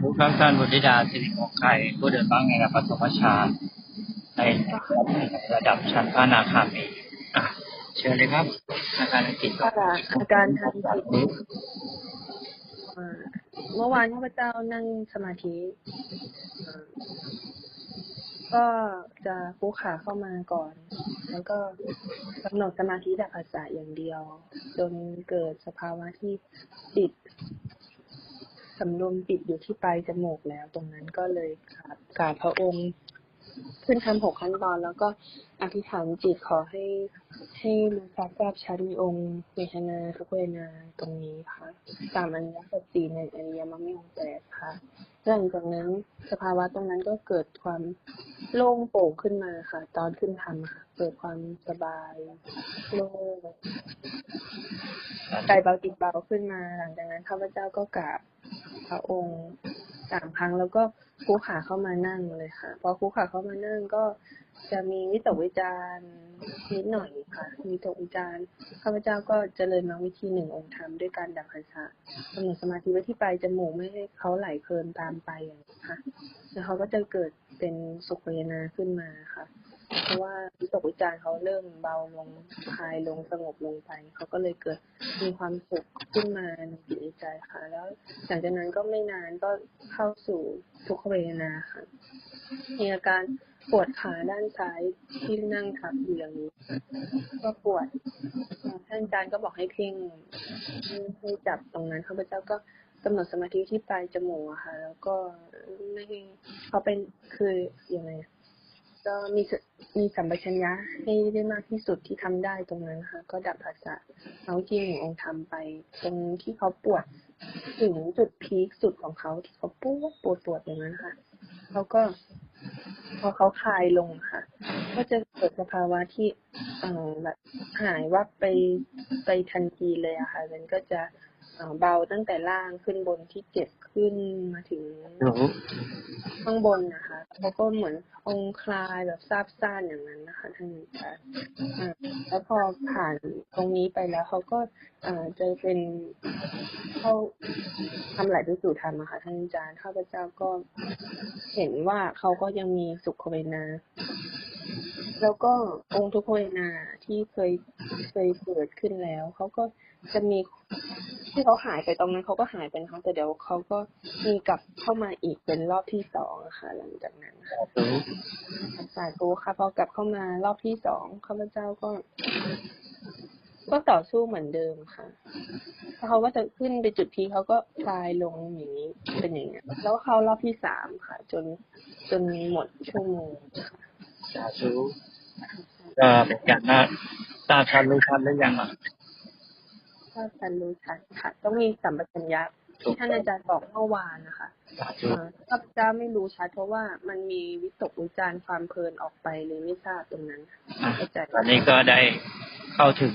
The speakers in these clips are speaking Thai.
ธุครับท่านบุตริดาสิริมงคลผู้เดินบ้างในระดับปฐมฌานในระดับชั้นพระนาคามีเชิญเลยครับ อาจารย์กิจค่ะอาการทางจิตเมื่อวานข้าพเจ้านั่งสมาธิ ก็จะคุกขาเข้ามาก่อน แล้วก็กำหนดสมาธิแบบอาจาอย่างเดียว จนเกิดสภาวะที่จิต สำรวมปิดอยู่ที่ปลายจมูกแล้ว ตรงนั้นก็เลยกราบกราบพระองค์ขึ้นทำหกขั้นตอน แล้วก็อธิษฐานจิตขอให้ให้รู้จักกับชัดมีองค์เวทนาทุกเวทนาตรงนี้ค่ะ ตามอริยสัจสี่ในอริยมรรคมีองค์แปดค่ะ หลังจากนั้นสภาวะตรงนั้นก็เกิดความโล่งโปร่งขึ้นมาค่ะ ตอนขึ้นทำค่ะ เกิดความสบายโล่งใจเบาจิตเบาขึ้นมา หลังจากนั้นข้าพเจ้าก็กราบพระองค์ สามครั้ง แล้วก็ครูขาเข้ามานั่งเลยค่ะ พอครูขาเข้ามานั่งก็จะมีวิตกวิจารณ์นิดหน่อยค่ะมีตกวิจารณ์ข้าพเจ้าก็เจริญมาวิธีหนึ่งองค์ธรรมด้วยการดับภาษะกำหนดสมาธิไว้ที่ปลายจมูกไม่ให้เขาไหลเพลินตามไปอย่างนี้ค่ะแล้วเขาก็จะเกิดเป็นสุขเวนาขึ้นมาค่ะ เพราะว่าวิตกวิจารณ์เขาเริ่มเบาลงคลายลงสงบลงไป เขาก็เลยเกิดมีความสุขขึ้นมาในจิตในใจค่ะ แล้วหลังจากนั้นก็ไม่นานก็เข้าสู่ทุกขเวทนาค่ะมีอาการปวดขาด้านซ้ายที่นั่งทับอยู่อย่างนี้ ก็ปวดท่านอาจารย์ก็บอกให้เพ่งให้จับตรงนั้นข้าพเจ้าก็กำหนดสมาธิที่ปลายจมูกอะค่ะ แล้วก็ไม่เขาเป็นคือยังไง ก็มีมีสัมปชัญญะให้ได้มากที่สุดที่ทำได้ตรงนั้นค่ะ ก็ดับภาษาเอาที่หนึ่งองค์ทำไป ตรงที่เขาปวดถึงจุดพีคสุดของเขาที่เขาปวดปวดปวดอย่างนั้นค่ะเขาก็ พอเขาคลายลงค่ะ ก็จะเกิดสภาวะที่เอ่อแบบหายวับไปไปทันทีเลยอะค่ะมันก็จะ เอ่อเบาตั้งแต่ล่างขึ้นบนที่เจ็บขึ้นมาถึงข้างบนนะคะเขาก็เหมือนองคลายแบบซาบซ่านอย่างนั้นนะคะท่านอาจารย์อ่าแล้วพอผ่านตรงนี้ไปแล้วเขาก็อ่าจะเป็นเขาทำหลายพิสูจน์ธรรมอะค่ะท่านอาจารย์ข้าพเจ้าก็เห็นว่าเขาก็ยังมีสุขเวทนาแล้วก็องค์ทุกขเวทนาที่เคยเคยเกิดขึ้นแล้วเขาก็จะมี ที่เขาหายไปตรงนั้นเขาก็หายไปนะคะแต่เดี๋ยวเขาก็มีกลับเข้ามาอีกเป็นรอบที่สองค่ะ หลังจากนั้นค่ะสาธุค่ะพอกลับเข้ามารอบที่สองข้าพเจ้าก็ ก็ต่อสู้เหมือนเดิมค่ะแล้วเขาก็จะขึ้นไปจุดพีคเขาก็คลายลงอย่างนี้เป็นอย่างเงี้ยแล้วเข้ารอบที่สามค่ะ จนจนหมดชั่วโมงสาธุก็เป็นการน่าทราบชันรู้ชันหรือยังอะ ถ้าฉันรู้ชัดค่ะ ต้องมีสัมปชัญญะที่ท่านอาจารย์บอกเมื่อวานนะคะสาธุอ่าข้าพเจ้าไม่รู้ชัดเพราะว่ามันมีวิตกวิจารณ์ความเพลินออกไปเลยไม่ทราบตรงนั้นอะเข้าใจตอนนี้ก็ได้เข้าถึง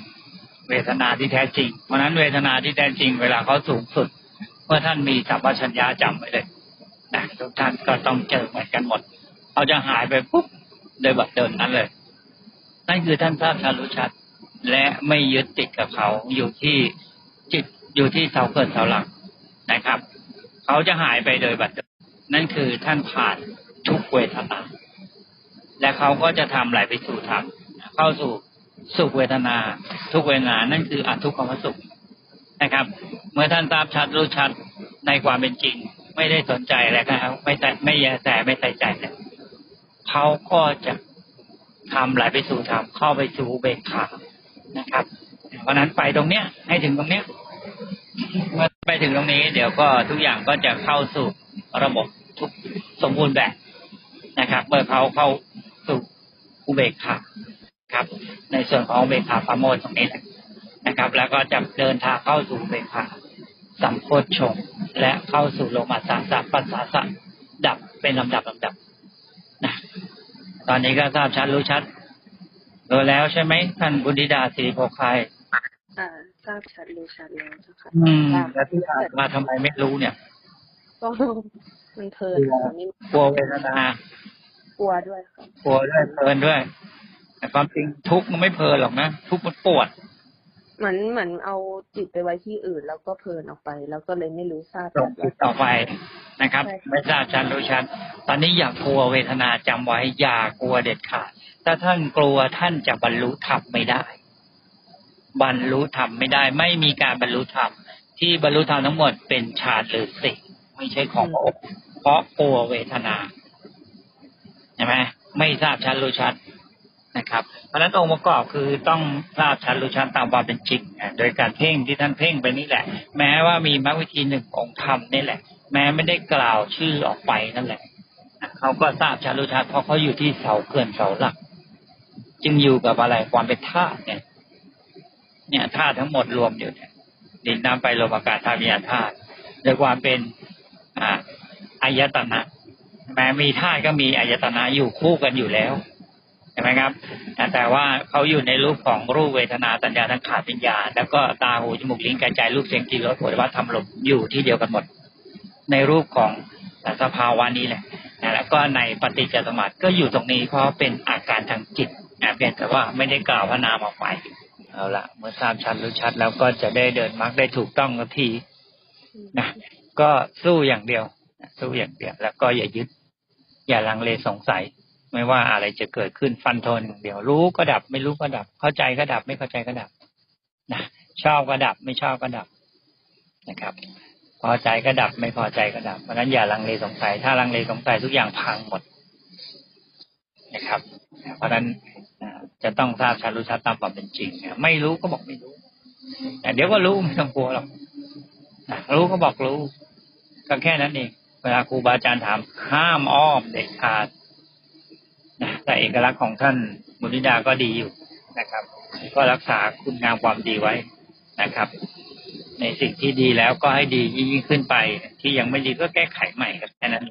เวทนาที่แท้จริง เพราะฉะนั้นเวทนาที่แท้จริง เวลาเขาสูงสุดเมื่อท่านมีสัมปชัญญะจำไว้เลยนะทุกท่านก็ต้องเจอเหมือนกันหมดเขาจะหายไปปุ๊บโดยบัดเดินนั้นเลย นั่นคือท่านทราบชัดรู้ชัด และไม่ยึดติดกับเขาอยู่ที่จิตอยู่ที่เสาเกิดเสาหลักนะครับ เขาจะหายไปโดยบัดเดินนั่นคือท่านผ่านทุกเวทนาและเขาก็จะทำไหลไปสู่ธรรมเข้าสู่สุขเวทนา ทุกเวทนานั่นคืออทุกขมสุขนะครับ เมื่อท่านทราบชัดรู้ชัดในความเป็นจริง ไม่ได้สนใจอะไรนะครับไม่ใส่ไม่แยแสไม่ใส่ใจเนี่ยเขาก็จะทำไหลไปสู่ธรรมเข้าไปสู่เบกขา นะครับ เพราะนั้นไปตรงเนี้ยให้ถึงตรงเนี้ยเมื่อไปถึงตรงนี้ เดี๋ยวก็ทุกอย่างก็จะเข้าสู่ระบบทุกสมบูรณ์แบบนะครับ เมื่อเขาเข้าสู่อุเบกขาครับ ในส่วนของอุเบกขาปราโมทตรงนี้นะครับ แล้วก็จะเดินทางเข้าสู่อุเบกขาสัมโพชฌงและเข้าสู่โลมาสาสะปัสสาสะดับเป็นลำดับลำดับนะตอนนี้ก็ทราบชัดรู้ชัด รู้แล้วใช่ไหมท่านบุญธิดาสิริโภคายอ่าทราบชัดรู้ชัดแล้วเจ้าค่ะอืมทราบแล้วที่อ่านมาทำไมไม่รู้เนี่ยก็มันเพลินค่ะไม่กลัวเวทนากลัวด้วยค่ะกลัวด้วยเพลินด้วย แต่ความจริงทุกข์มันไม่เพลินหรอกนะทุกข์มันปวดเหมือนเหมือนเอาจิตไปไว้ที่อื่น แล้วก็เพลินออกไป แล้วก็เลยไม่รู้ทราบส่งจิตต่อไปนะครับใช่ค่ะไม่ทราบชันรู้ชัน ตอนนี้อย่ากลัวเวทนาจำไว้ อย่ากลัวเด็ดขาด ถ้าท่านกลัวท่านจะบรรลุธรรมไม่ได้ บรรลุธรรมไม่ได้ ไม่มีการบรรลุธรรมที่บรรลุธรรมทั้งหมดเป็นฌานหรือสิไม่ใช่ของพระองค์เพราะกลัวเวทนาใช่ไหมไม่ทราบชันรู้ชันนะครับ เพราะฉะนั้นองค์ประกอบคือต้องทราบชันรู้ชันตามความเป็นจริงโดยการเพ่งที่ท่านเพ่งไปนี่แหละ แม้ว่ามีมรรควิธีหนึ่งองค์ธรรมนี่แหละ แม้ไม่ได้กล่าวชื่อออกไปนั่นแหละ เขาก็ทราบชันรู้ชันเพราะเขาอยู่ที่เสาเกินเสาหลัก จึงอยู่กับอะไรความเป็นธาตุเนี่ย เนี่ยธาตุทั้งหมดรวมอยู่เนี่ยดินน้ำไฟลมอากาศธาตุวิญญาณธาตุโดยความเป็นอ่าอายตนะแม้มีธาตุก็มีอายตนะอยู่คู่กันอยู่แล้วใช่ไหมครับ แต่ว่าเขาอยู่ในรูปของรูปเวทนาสัญญาทั้งขาดวิญญาณแล้วก็ตาหูจมูกลิ้นกายใจรูปเสียงกลิ่นรสโผฏฐัพพะธรรมลมอยู่ที่เดียวกันหมด ในรูปของสภาวะนี้แหละ แล้วก็ในปฏิจจสมบัติก็อยู่ตรงนี้เพราะเป็นอาการทางจิตนะเพียงแต่ว่าไม่ได้กล่าวพระนามออกไปเอาละเมื่อทราบชัดรู้ชัดแล้วก็จะได้เดินมรรคได้ถูกต้องทันทีนะก็สู้อย่างเดียวสู้อย่างเดียว แล้วก็อย่ายึด อย่าลังเลสงสัย ไม่ว่าอะไรจะเกิดขึ้นฟันธงอย่างเดียวรู้ก็ดับ ไม่รู้ก็ดับ เข้าใจก็ดับ ไม่เข้าใจก็ดับนะชอบก็ดับ ไม่ชอบก็ดับนะครับ พอใจก็ดับไม่พอใจก็ดับเพราะนั้นอย่าลังเลสงสัย ถ้าลังเลสงสัยทุกอย่างพังหมดนะครับ เพราะนั้นจะต้องทราบชัดรู้ชัดตามความเป็นจริงไม่รู้ก็บอกไม่รู้แต่เดี๋ยวก็รู้ไม่ต้องกลัวหรอกรู้ก็บอกรู้ ก็แค่นั้นเองเวลาครูบาอาจารย์ถามห้ามอ้อมเด็ดขาดแต่เอกลักษณ์ของท่านมุนิดาก็ดีอยู่นะครับ ก็รักษาคุณงามความดีไว้นะครับ ในสิ่งที่ดีแล้วก็ให้ดียิ่งขึ้นไป ที่ยังไม่ดีก็แก้ไขใหม่ครับแค่นั้น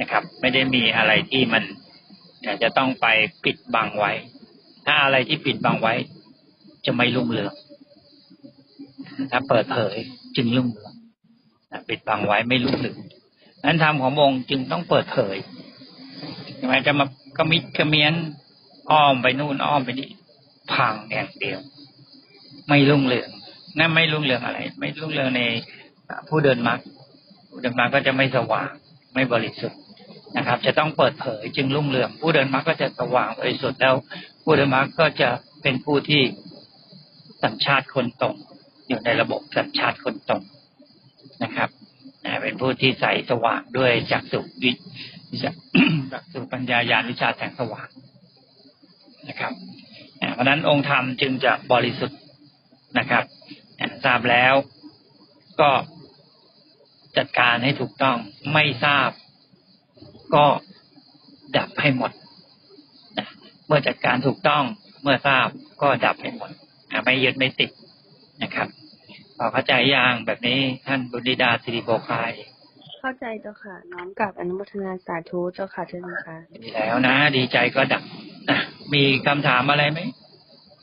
นะครับ ไม่ได้มีอะไรที่มันจะต้องไปปิดบังไว้ ถ้าอะไรที่ปิดบังไว้ จะไม่รุ่งเรืองถ้าเปิดเผยจึงรุ่งเรืองปิดบังไว้ไม่รุ่งเรืองนั้นธรรมขององค์จึงต้องเปิดเผยใช่ไมจะมากระมิดกระเมียนอ้อมไปนู่นอ้อมไปนี่พังอย่างเดียว ไม่รุ่งเรือง นั่นไม่รุ่งเรืองอะไร ไม่รุ่งเรืองในผู้เดินมรรคผู้เดินมรรคก็จะไม่สว่างไม่บริสุทธิ์นะครับ จะต้องเปิดเผยจึงรุ่งเรือง ผู้เดินมรรคก็จะสว่างบริสุทธิ์แล้ว ผู้เดินมรรคก็จะเป็นผู้ที่สัญชาติคนตรงอยู่ในระบบสัญชาติคนตรงนะครับเป็นผู้ที่ใสสว่างด้วยจักสุวิจักสุปัญญาญาณวิชาแสงสว่างนะครับเพราะนั้นองค์ธรรมจึงจะบริสุทธิ์นะครับ ทราบแล้ว ก็จัดการให้ถูกต้อง ไม่ทราบ ก็ดับให้หมดนะเมื่อจัดการถูกต้องเมื่อทราบก็ดับให้หมดนะไม่ยึดไม่ติดนะครับพอเข้าใจอย่างแบบนี้ท่านบุญดิดาสิริโภคาย เข้าใจเจ้าค่ะ น้อมกลับอนุโมทนาสาธุเจ้าค่ะเชิญค่ะดีแล้วนะ ดีใจก็ดับนะมีคำถามอะไรไหม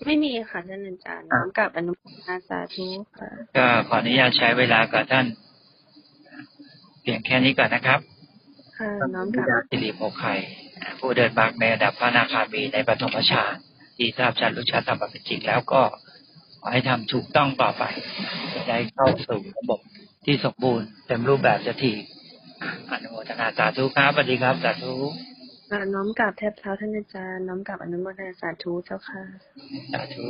ไม่มีค่ะท่านอาจารย์น้อมกลับอนุโมทนาสาธุค่ะก็ขออนุญาตใช้เวลากับท่าน เพียงแค่นี้ก่อนนะครับค่ะน้อมบุกญลับดิดาสิริโภคายผู้เดินบากในระดับพระอนาคามีในปฐมฌานที่ทราบชัดรู้ชัดตามปฏิจิตแล้วก็ขอให้ทำถูกต้องต่อไปจะได้เข้าสู่ระบบที่สมบูรณ์เต็มรูปแบบสักทีอนุโมทนาสาธุครับสวัสดีครับสาธุค่ะ น้อมกลับแทบเท้าท่านอาจารย์น้อมกลับอนุโมทนาสาธุเจ้าค่ะ สาธุ